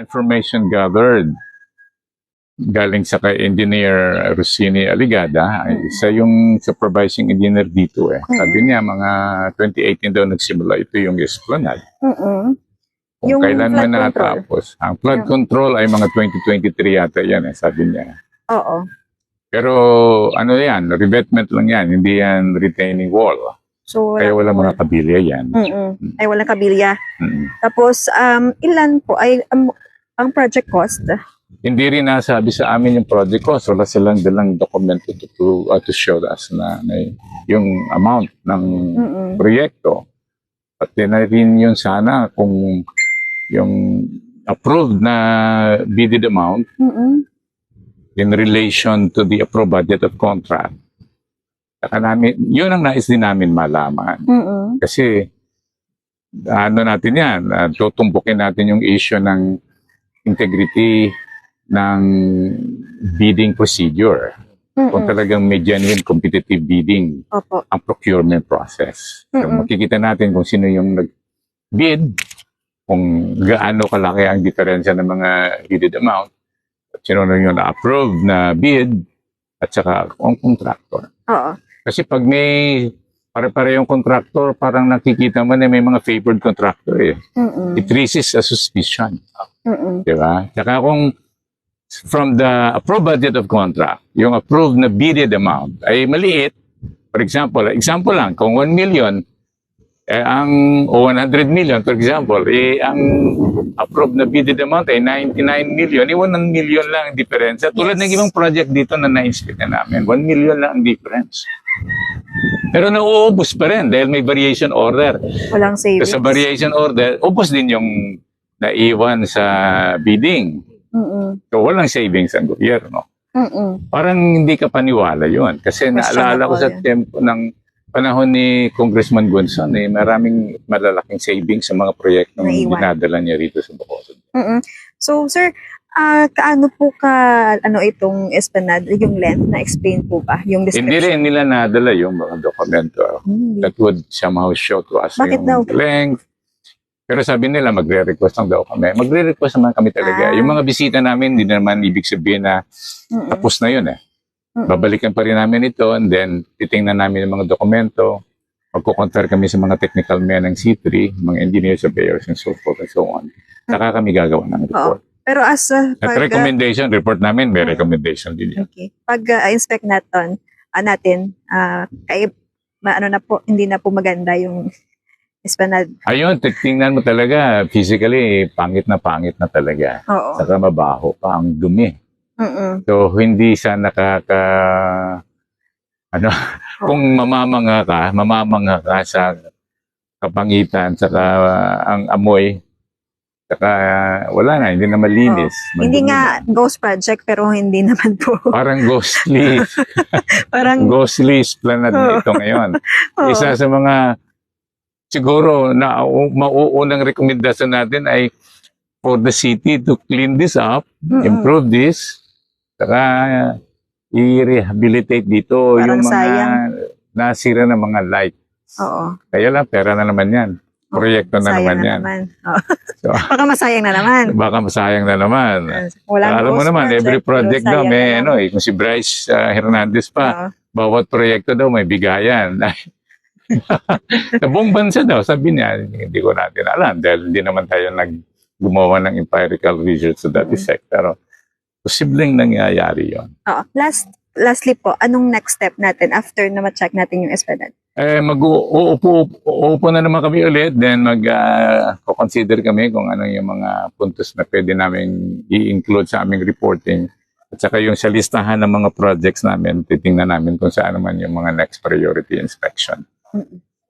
information gathered galing sa kay Engineer Rossini Aligada, ay isa yung supervising engineer dito eh. Sabi niya, mga 2018 daw nagsimula ito yung esplanade. Mm-mm. Kung Yung kailan man control. natapos. Ang flood Yeah. control ay mga 2023 yata yan eh, sabi niya. Oo. Pero ano yan, revetment lang yan, hindi yan retaining wall. So, Kaya wala mga kabilya yan. Mm-mm. Ay, walang kabilya. Mm. Tapos, um, ilan po ay um, ang project cost? Hindi rin nasabi sa amin yung project cost. Wala silang dalang dokumento to, prove, uh, to show us na, na yung amount ng Mm-mm. proyekto. At na rin yun sana kung yung approved na bidded amount Mm-mm. in relation to the approved budget of contract. Saka namin, yun ang nais din namin malaman. Mm-mm. Kasi ano natin yan, uh, tutumpukin natin yung issue ng integrity ng bidding procedure. Kung Mm-mm. talagang may genuine competitive bidding Opo. ang procurement process. So, makikita natin kung sino yung nag-bid, kung gaano kalaki ang diferensya ng mga bidded amount, at sino na yung na-approve na bid, at saka ang contractor. Oo. Kasi pag may pare-pare yung contractor, parang nakikita mo na may mga favored contractor eh. Mm-mm. It raises a suspicion. Mm-mm. Di ba? Tsaka kung from the approved budget of contract, yung approved na bidded amount ay maliit. For example, example lang, kung 1 million, eh, ang o 100 million, for example, eh, ang approved na bidded amount ay 99 million, eh, 1 million lang ang difference. Tulad Yes. ng ibang project dito na na-inspect na namin, 1 million lang ang difference. Pero nauubos pa rin dahil may variation order. Walang savings. So, sa variation order, ubos din yung naiwan sa bidding. Mm-mm. So, walang savings ang gobyerno. Mm-mm. Parang hindi ka paniwala yun. Kasi naalala ko sa Questionable tempo ng panahon ni Congressman Gonzon, eh, maraming malalaking savings sa mga proyektong Naiwan. dinadala niya rito sa Bacolod. Mm-mm. So, sir, ah kaano po ka, ano itong esplanade, yung length, na-explain po ba? Yung Hindi description? rin nila nadala yung mga dokumento Hmm, that would somehow show to us Bakit yung daw? length. Pero sabi nila, magre-request lang daw kami. Magre-request naman kami talaga. Ah. Yung mga bisita namin, hindi naman ibig sabihin na Mm-mm. tapos na yun eh. Mm-mm. Babalikan pa rin namin ito and then titingnan namin yung mga dokumento. Magkukontar kami sa mga technical men ng C3, mga engineers, surveyors, and so forth and so on. Saka kami gagawa ng report. Pero as uh, At pag, ah, recommendation, report namin, may Mm. recommendation din yan. okay, pag ah, inspect natin, ah, natin, ah, kay, ma, ano na po, hindi na po maganda yung esplanade. Ayun, tingnan mo talaga, physically, pangit na pangit na talaga. Oo. Saka mabaho pa, ang dumi. Mm-mm. So, hindi siya nakaka... Ano, kung mamamanga ka, mamamanga ka sa kapangitan, saka ang amoy, saka wala na, hindi na malinis. Hindi Madumi nga ghost project, pero hindi naman po. Parang ghostly, Parang, ghostly esplanade na ito ngayon. oo. Isa sa mga siguro na mauunang rekomendasyon natin ay for the city to clean this up, Mm-mm. improve this, saka i-rehabilitate dito Parang yung mga sayang. nasira na mga light. Oo. Kaya lang, pera na naman yan. Proyekto na naman na yan. naman. Oo. So, Baka masayang na naman. baka masayang na naman. Walang Alam mo naman, every project daw may na ano eh, kung si Bryce uh, Hernandez pa, Oo. bawat proyekto daw may bigayan. sa buong bansa daw, sabi niya, hindi ko natin alam dahil hindi naman tayo nag gumawa ng empirical research sa that Mm. effect. Pero posibleng nangyayari yon. Oo. Last, lastly po, anong next step natin after na ma-check natin yung esplanade? Eh, mag-uupo uupo na naman kami ulit, then mag-consider kami kung ano yung mga puntos na pwede namin i-include sa aming reporting. At saka yung sa listahan ng mga projects namin, titingnan namin kung saan naman yung mga next priority inspection. Mm-mm.